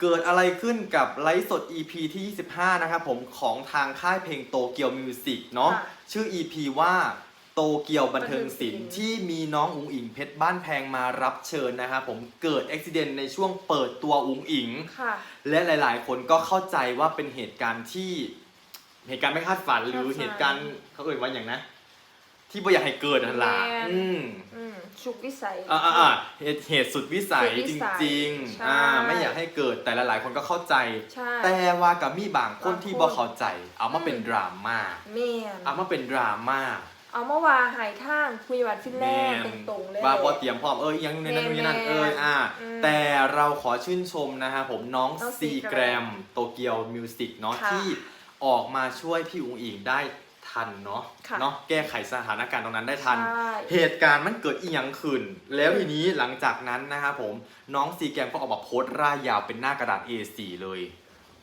เกิดอะไรขึ้นกับไลฟ์สด EP ที่ 25 นะครับผมของทางค่ายเพลงโตเกียวมิวสิกเนาะค่ะชื่อ EP ว่าโตเกียวบันเทิงศิลบันป์เทิงศิลป์ ที่มีน้องอุ๋งอิงเพชรบ้านแพงมารับเชิญนะครับผมเกิดอุบิเหตุในช่วงเปิดตัวอุ๋งอิง ค่ะ และหลาย ๆ คนก็เข้าใจว่าเป็นเหตุการณ์ที่ เหตุการณ์ไม่คาดฝันหรือคาดฝันเหตุการณ์เขาเอ่ยว่าอย่างนะ ที่ไม่อยากให้เกิดนั่นแหละแม่น อืมอืมชุกวิสัย อ่าอ่าอ่าเหตุเหตุสุดวิสัยสุดวิจสัยริงใช่ ๆอ่าไม่อยากให้เกิดแต่หลายๆคนก็เข้าใจ ใช่ แต่ว่ากับมีบางคนบางคน ที่บ่เข้าใจ เอามาเป็นอืมดราม่าแม่นเอามาเป็นดราม่าเอาเมื่อวานหายทางคุยวันฟินแลนด์ม่ตรงๆเลย ว่าบ่เตรียมพร้อมเอ้ยยังในนั้นแม่นนี่นั่นเอ้ยอ่า อืมแต่เราขอชื่นชมนะฮะผมน้องน้องซีซีแกแกรรมมโตเกียวมิวสิกเนาะค่ะ ที่ออกมาช่วยพี่อุ๋งอิงได้ ทันเนาะค่ะเนาะแก้ไขสถานการณ์ตรงนั้นได้ทัน ใช่ เหตุการณ์มันเกิดอีหยังขึ้น แล้วทีนี้หลังจากนั้นนะครับผมน้องซีแกรมก็ออกมาโพสต์ร่ายยาวเป็นหน้ากระดาษ A4 เลย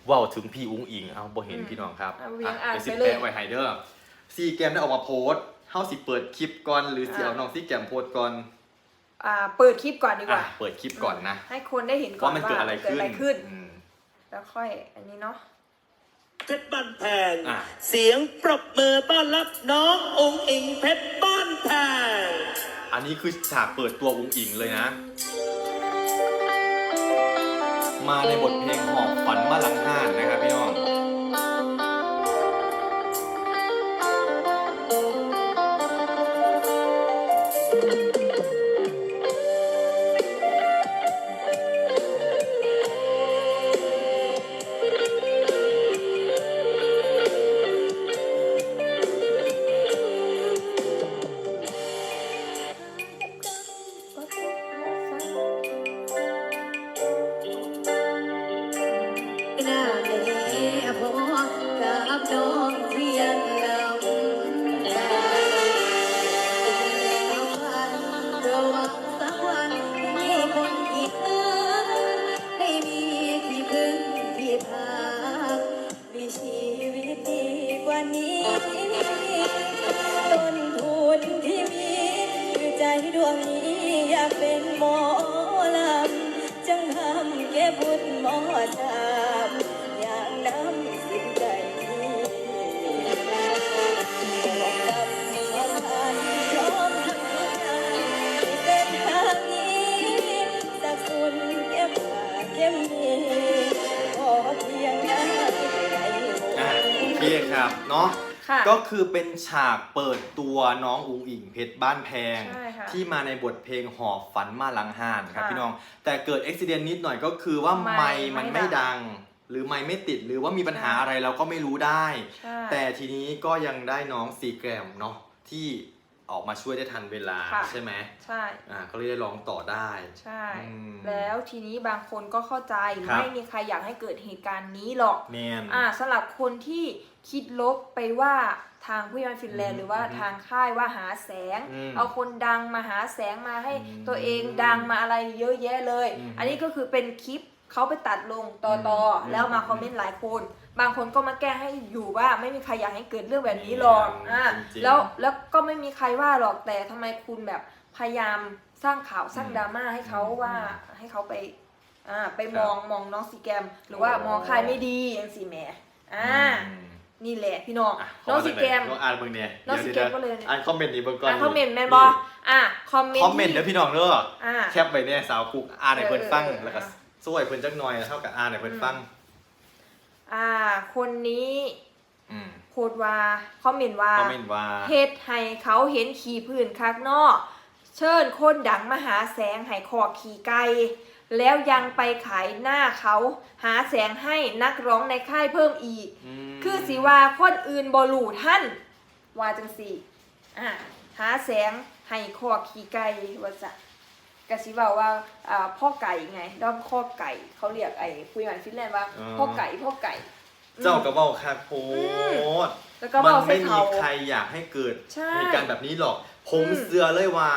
เว้าวถึงพี่อุ้งอิงเอาบ่เห็นอืมพี่น้องครับเอาเวียงะอ่านดี๋วสิไปเลยแปะไว้ให้เด้อซีแกรมได้ออกมาโพสต์เฮาสิเปิดคลิปก่อนหรือสิอะเอาน้องซีแกรมโพสต์ก่อนอ่าเปิดคลิปก่อนดีกอะว่า เปิดคลิปก่อนนะให้คนได้เห็นก่อนว่ามันเกิดอะไรขึ้นขึ้น อืม แล้วค่อยอันนี้เนาะ เพชรบ้านแพง อะ เสียงปรบมือต้อนรับน้ององค์อิงเพชรบ้านแพง อันนี้คือฉากเปิดตัวอุ้งอิงเลยนะ มาในบทเพลงหอบฝันมาหลังห้านนะครับพี่น้อง ก็คือเป็นฉากเปิดตัวน้องอุ๋งอิงเพชรบ้านแพง ใช่ค่ะที่มาในบทเพลงหอบฝันมาหลังห่านครับค่ะพี่น้อง แต่เกิดอุบิเหตุนิดหน่อยก็คือว่าไมค์ไมค์มันไม่ไม่ดัดัง ง หรือไมค์ไม่ติดหรือว่ามีปัญหาใช่อะไรเราก็ไม่รู้ได้ ใช่ แต่ทีนี้ก็ยังได้น้องซีแกรมเนาะที่ ออกมาช่วยได้ทันเวลาค่ะ ใช่ไหมใช่ อ่าก็เลยได้ร้องต่อได้ ใช่ อืมแล้วทีนี้บางคนก็เข้าใจครับ ไม่มีใครอยากให้เกิดเหตุการณ์นี้หรอก แมน อ่าสำหรับคนที่คิดลบไปว่าทางผู้ยานฟินแลนอืด์มหรือว่าอืมทางค่ายว่าหาแสง อืมเอาคนดังมาหาแสงมาให้อืมตัวเองดังมาอะไรเยอะแยะเลย อืมอันนี้ก็คือเป็นคลิปเขาไปตัดลงต่อต่ออืมแล้วมาคอมเมนต์หลายคน บางคนก็มาแก้ให้อยู่ว่าไม่มีใครอยากให้เกิดเรื่องแบบนี้หรอกอืมอ่าจริงๆ แล้วแล้วก็ไม่มีใครว่าหรอกแต่ทำไมคุณแบบพยายามสร้างข่าวสร้างอืมดราม่าให้เขาอืมว่าให้เขาไปอ่าไปครับมองมองน้องซีแกรมหรือว่าโอ้มองใครไม่ดีอย่างสีแหม่อ่าอืมนี่แหละพี่น้องอะน้องซีแกรมน้องอ่านเบิ่งเนี่ยน้องซีแกรมก็เลย อ่านคอมเมนต์นี้เบิ่งก่อนอ่าคอมเมนต์แมนบออ่าคอมเมนต์คอมเมนต์เด้อพี่น้องเด้ออ่า แคปไปเนี่ยสาวกุกอ่านให้เพิ่นฟังเออเออแล้วก็อะสวยเพิ่นจักหน่อยเท่ากับอ่านให้เพิ่นฟัง อ่า คนนี้อืมโพดว่าคอมเมนต์ว่าคอมเมนต์ว่าเฮ็ดให้เขาเห็นขี่ผื่นคักนอกเชิญคนดังมาหาแสงให้คอขี่ไกลแล้วยังไปขายหน้าเขาหาแสงให้นักร้องในค่ายเพิ่มอีก มคือสิว่าคนอื่นบรูท่าน ว่าจังสี่อ่าหาแสงให้คอขี่ไก่ว่าจะ กสิว่าว่าอ่าพ่อไก่ไงด้อมข้อไก่เขาเรียกไอ้คุยกันฟินแลนด์ว่าพ่อไก่พ่อไก่ เจ้าก็เว้าคักโพดแล้วก็มัเบาใส่ไม่มีเขา ใครอยากให้เกิดใช่เหตุการณ์แบบนี้หรอก ผมอืมเชื่อเลยว่า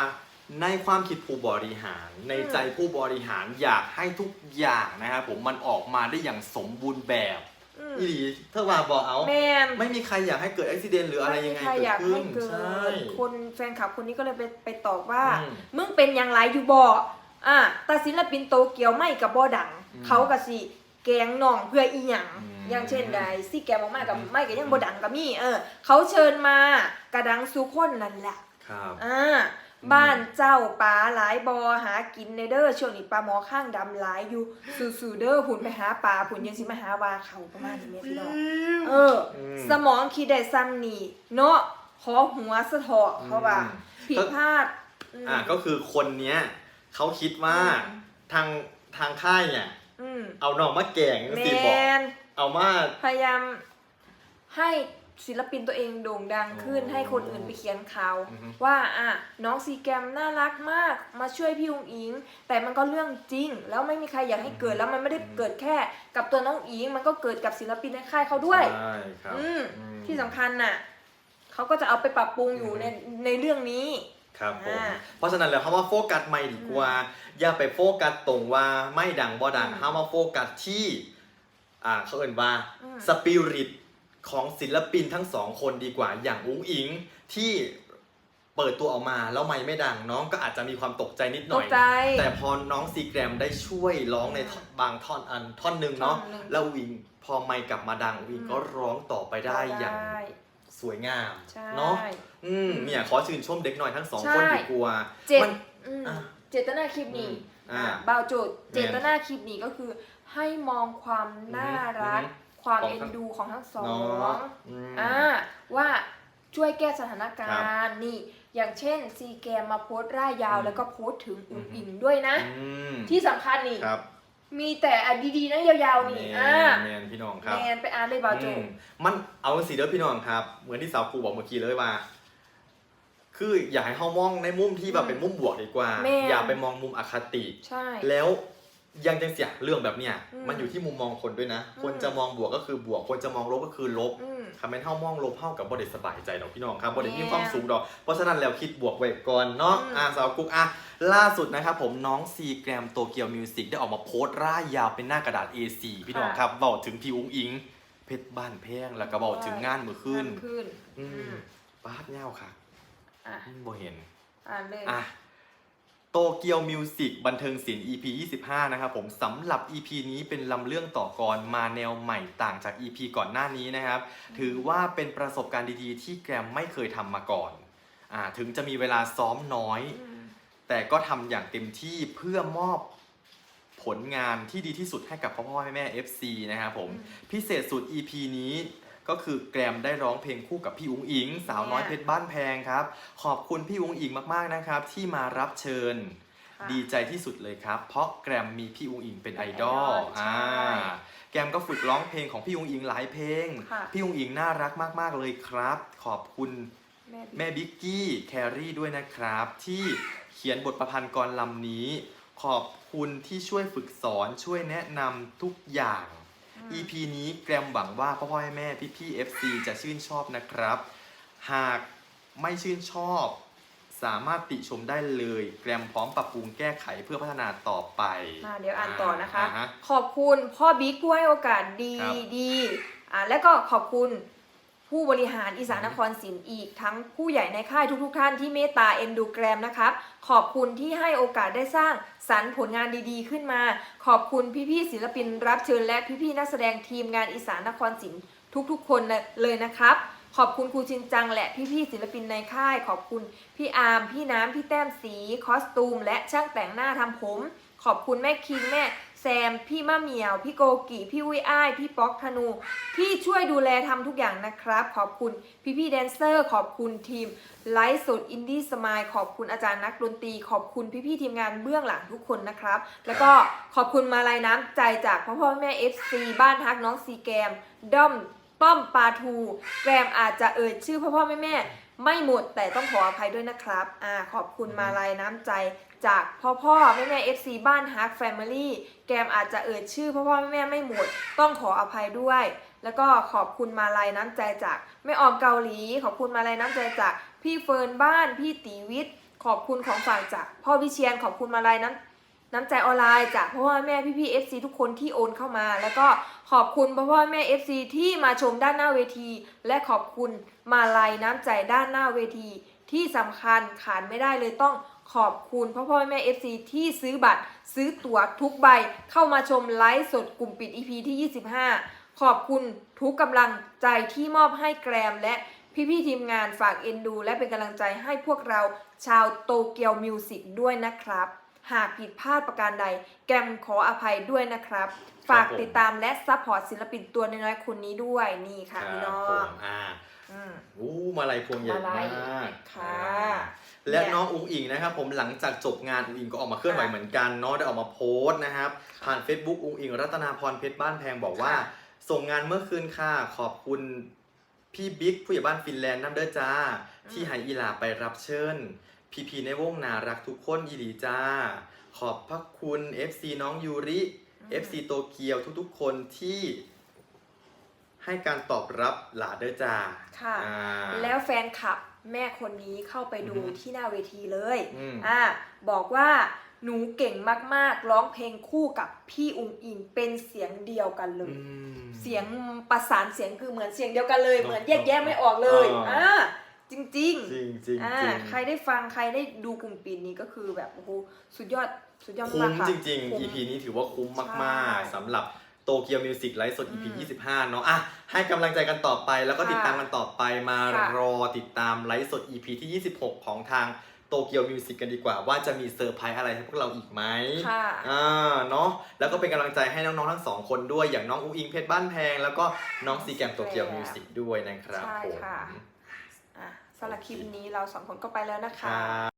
ในความคิดผู้บริหาร ในอืมใจผู้บริหารอยากให้ทุกอย่างนะครับผมมันออกมาได้อย่างสมบูรณ์แบบ อืมอีหลีเธอว่าบอกเอา แมนไม่มีใครอยากให้เกิดอุบิเหตุหรืออะไรยังไงม่มีใครเกิอดยากขึ้ให้นเกิใช่ ดคนแฟนคลับคนนี้ก็เลยไปไปตอบว่า อืมมึงเป็นอย่างไรอยู่บ่อ่าแตาศิลปินโตเกียวไม่กับบ่ดัง อืมเขากะสิแกงหน่องเพื่ออีหยังอืมอย่างเช่นใดซี่แกมออกมากับไม่ก็ยังบ่ดังก็มีเออ เขาเชิญมากระดังสุคนนั่นแหละ ครับ อ่า บ้านเจ้าปลาหลายบอหากินในเด้อช่วงนี้ปลาหมอข้างดำหลายอยู่สู่ๆเด้อผุนไปหาปลาผุนยังสิมาหาวาเขาประมาณนี้แม่พี่น้องเอออมสมองคิดได้ซ้ำนี่เนาะขอหัวสะเทาะเพราะว่าอืมผิดพลาดมอะก็คือคนเนี้ยเขาคิดว่าอืมทางทางค่ายเนี่ยอืมเอาน้องมาแกงแมสิบอกนเอามาพยายามให้ ศิลปินตัวเองโด่งดังขึ้นอ๋อให้คนอื่นไปเขียนข่าวอือฮึว่าอะน้องซีแกมน่ารักมากมาช่วยพี่อุงอิง แต่มันก็เรื่องจริง แล้วไม่มีใครอยากให้เกิดแล้วมันไม่ได้เกิดแค่ กับตัวน้องอิง มันก็เกิดกับศิลปินในค่ายเขาด้วยใช่ครับอืมอืมที่สำคัญน่ะเขาก็จะเอาไปปรับปรุงอยู่ในในเรื่องนี้ครับผมอ่าเพราะฉะนั้นแล้วเขามาโฟกัสไม่ดีกว่า อย่าไปโฟกัสตรงว่าไม่ดังบ่ดังอืมเขามาโฟกัสที่อ่าเขาเอ่นว่าอืมสปิริต ของศิลปินทั้งสองคนดีกว่าอย่างอุ้งอิงที่เปิดตัวออกมาแล้วไม่ไม่ดังน้องก็อาจจะมีความตกใจนิดหตน่อกยใจแต่พอน้องซีแกรมได้ช่วยร้องในท่อนบางท่อนอันท่อนหนึ่งเนาะท่อนหนึ่ง แล้ววิงพอไม่กลับมาดังวิงอืมก็ร้องต่อไปได้อย่างได้สวยงามใช่ เนาะอืมเนี่ยขอชื่นชมเด็กหน่อยทั้งสองใช่คนดีกว่าเจ็ดมัน อืมอะเจตนาคลิปนี้อืมอ่าบาวโจทย์เจตนาคลิปนี้ก็คือให้มองความน่ารัก อือฮึ ความของเอ็นทั้งดูของทั้งสอเนางะอืมอ่าว่าช่วยแก้สถานกาครัรณ์นี่ อย่างเช่น ซีแกมมาโพสต์ร่ายยาวอืมแล้วก็โพสต์ถึงอุ๋งอือฮึอิงด้วยนะอืมที่สำคัญนี่ครับมีแต่อันดีๆนะยาวๆนี่แมอ่านแมนพี่น้องครัแมบนไปอ่านเลยบาวโจอืทมย์มันเอาสีเด้อพี่น้องครับ เหมือนที่สาวครูบอกเมื่อกี้เลยว่า คืออยากให้เขามองในมุมที่แบบเป็นมุมบวกดีกว่าแม่นอย่าไปมองมุมอคติใช่แล้ว ยังจังเสียเรื่องแบบเนี้ยอืมมันอยู่ที่มุมมองคนด้วยนะ อืม คนจะมองบวกก็คือบวก คนจะมองลบก็คือลบอืม คำเป็นเท่ามองลบเท่ากับบริสบายใจดอกพี่น้องครับบริแม่มีความสุขดอกเพราะฉะนั้นแล้วคิดบวกไว้ก่อนเนาะอืม อ่าสาวกุ๊กอะล่าสุดนะครับผมน้องซีแกรมโตเกียวมิวสิกได้ออกมาโพสต์ร่ายยาวเป็นหน้ากระดาษ A4 พี่น้องครับบอกถึงพี่อุ้งอิง เพชรบ้านแพงแล้วก็บอกถึงงานมือขึ้นงานขึ้นอือืมมป้าดเงาค่ะอะอืมบ่เห็น อ่านเลย อะ โตเกียวมิวสิกบันเทิงศิลป์ EP 25 นะครับผมสำหรับ EP นี้เป็นลำเรื่องต่อกรมาแนวใหม่ต่างจาก EP ก่อนหน้านี้นะครับ ถือว่าเป็นประสบการณ์ดีๆ ที่แกรมไม่เคยทำมาก่อนอ่าถึงจะมีเวลาซ้อมน้อยอืมแต่ก็ทำอย่างเต็มที่เพื่อมอบผลงานที่ดีที่สุดให้กับพ่อพ่อแม่แม่ FC นะครับผม พิเศษสุด EP นี้ ก็คือแกรมได้ร้องเพลงคู่กับพี่อุ๋งอิง สาวน้อยเพชรบ้านแพงครับ ขอบคุณพี่อุ๋งอิงมากๆนะครับ ที่มารับเชิญค่ะดีใจที่สุดเลยครับ เพราะแกรมมีพี่อุ๋งอิงเป็นไอดอลใช่อ่าแกรมก็ฝึกร้องเพลงของพี่อุ๋งอิงหลายเพลงค่ะพี่อุ๋งอิงน่ารักมากๆเลยครับ ขอบคุณแม่แม่บิ๊กกี้แครี่ด้วยนะครับ ที่เขียนบทประพันธ์กรลำนี้ ขอบคุณที่ช่วยฝึกสอนช่วยแนะนำทุกอย่าง EP นี้แกรมหวังว่าพ่อพ่อแม่แม่พี่พี่ๆ FC จะชื่นชอบนะครับ หากไม่ชื่นชอบ สามารถติชมได้เลย แกรมพร้อมปรับปรุงแก้ไขเพื่อพัฒนาต่อไปอ่าเดี๋ยวอ่านต่อนะคะาฮ ขอบคุณพ่อบิ๊กผู้ให้โอกาสดีครับ ดีอ่าและก็ขอบคุณ ผู้บริหารอีสานนครศิลป์อีก ทั้งผู้ใหญ่ในค่ายทุกๆทท่านที่เมตตาเอ็นดูแกรมนะครับ ขอบคุณที่ให้โอกาสได้สร้างสรรผลงานดีๆ ขึ้นมา ขอบคุณพี่ๆศิลปินรับเชิญและพี่ๆนักแสดงทีมงานอีสานนครศิลป์ทุกๆ คนเลยนะครับ ขอบคุณครูชินจังและพี่ๆศิลปินในค่าย ขอบคุณพี่อาร์มพี่น้ำพี่แต้มสี คอสตูม และช่างแต่งหน้าทำผม ขอบคุณแม่คิงแม่ แซม พี่มะเหมียว พี่โกกิ พี่วิอ้าย พี่ป๊อกธนู ที่ช่วยดูแลทำทุกอย่างนะครับ ขอบคุณพี่พี่แดนเซอร์ ขอบคุณทีมไลฟ์สดอินดี้สมายขอบคุณอาจารย์นักดนตรี ขอบคุณพี่พี่ทีมงานเบื้องหลังทุกคนนะครับ แล้วก็ขอบคุณมาลัยน้ำใจจากพ่อพ่อแม่ FC บ้านฮักน้องซีแกมด้อมป้อมปาทู แกรมอาจจะเอ่ยชื่อพ่อพ่อแม่แม่ ไม่หมดแต่ต้องขออภัยด้วยนะครับอ่าขอบคุณมาลัยน้ำใจ จากพ่อพ่อแม่แม่ FC บ้านฮักแฟมิลี่แกมอาจจะเอ่ยชื่อพ่อพ่อแม่แม่ไม่หมด ต้องขออภัยด้วย แล้วก็ขอบคุณมาลัยน้ำใจจากแม่ออมเกาหลี ขอบคุณมาลัยน้ำใจจากพี่เฟิร์นบ้านพี่ตีวิทย์ขอบคุณของฝากจากพ่อวิเชียนขอบคุณมาลัยน้ำ น้ำใจออนไลน์จากพ่อพ่อแม่พี่พี่ FC ทุกคนที่โอนเข้ามา แล้วก็ขอบคุณพ่อพ่อแม่ FC ที่มาชมด้านหน้าเวที และขอบคุณมาลัยน้ำใจด้านหน้าเวที ที่สำคัญขาดไม่ได้เลยต้องขอบคุณพ่อพ่อแม่ FC ที่ซื้อบัตร ซื้อตั๋วทุกใบเข้ามาชมไลฟ์สดกลุ่มปิด EP ที่ 25 ขอบคุณทุกกำลังใจที่มอบให้แกรมและพี่ๆทีมงานฝากเอ็นดู และเป็นกำลังใจให้พวกเราชาวโตเกียวมิวสิกด้วยนะครับ หากผิดพลาดประการใด แกรมขออภัยด้วยนะครับ ฝากผมติดตามและซัพพอร์ตศิลปินตัวน้อยๆคนนี้ด้วยนี่ค่ะพี่น้อผงมอ่าอืมอู้มาลัยพวงใหญ่มาลัมายกค่ะอ่าและน้องอุ๋งอิงนะครับผมหลังจากจบงานอุ๋งอิงก็ออกมาเคลื่อนไหวค่ะเหมือนกันเนาะได้ออกมาโพสต์นะครับ ผ่าน Facebook อุ๋งอิง รัตนาพรเพชรบ้านแพงบอกว่าค่ะส่งงานเมื่อคืนค่ะขอบคุณพี่บิ๊กผู้ใหญ่บ้านฟินแลนด์น้ำเด้อจ้า ที่ให้อีหลาไปรับเชิญ พีพีในวงนารักทุกคนยีดีจ้า ขอบพระคุณ FC น้องยูริ FC โตเกียวทุกๆ คนที่ให้การตอบรับหลาเด้อจ้าค่ะ อ่า แล้วแฟนคลับแม่คนนี้เข้าไปดูอือฮึที่หน้าเวทีเลยอืม อ่าบอกว่าหนูเก่งมากๆ ร้องเพลงคู่กับพี่อุงอิงเป็นเสียงเดียวกันเลยอืมเสียงประสานเสียงคือเหมือนเสียงเดียวกันเลยเนอะเหมือนแยกแยะไม่ออกเลยอ่า อ่า จริงจริงจริงๆอ่าจริงใครได้ฟังใครได้ดูกลุ่มปีนี้ก็คือแบบโอ้โหสุดยอดสุดยอดคุ้มากมค่ะจริงคุ้ๆม EP นี้ถือว่าคุ้มมากใช่ๆสำหรับโตเกียวมิวสิกไลฟ์สด EP อืม25 เนาะอะให้กำลังใจกันต่อไปแล้วก็ค่ะติดตามกันต่อไปมาค่ะรอติดตามไลฟ์สด EP ที่ 26 ของทางโตเกียวมิวสิกกันดีกว่า ว่าจะมีเซอร์ไพรส์อะไรให้พวกเราอีกไหมค่ะอ่าเนาะแล้วก็เป็นกำลังใจให้น้องๆทั้งสองคนด้วยอย่างน้องอุ้งอิงเพชรบ้านแพง แล้วก็น้องซีแกมโตเกียวมิวสิกด้วยนะครับใช่ผมค่ะอะ สำหรับคลิปนี้เราสองคนก็ไปแล้วนะคะ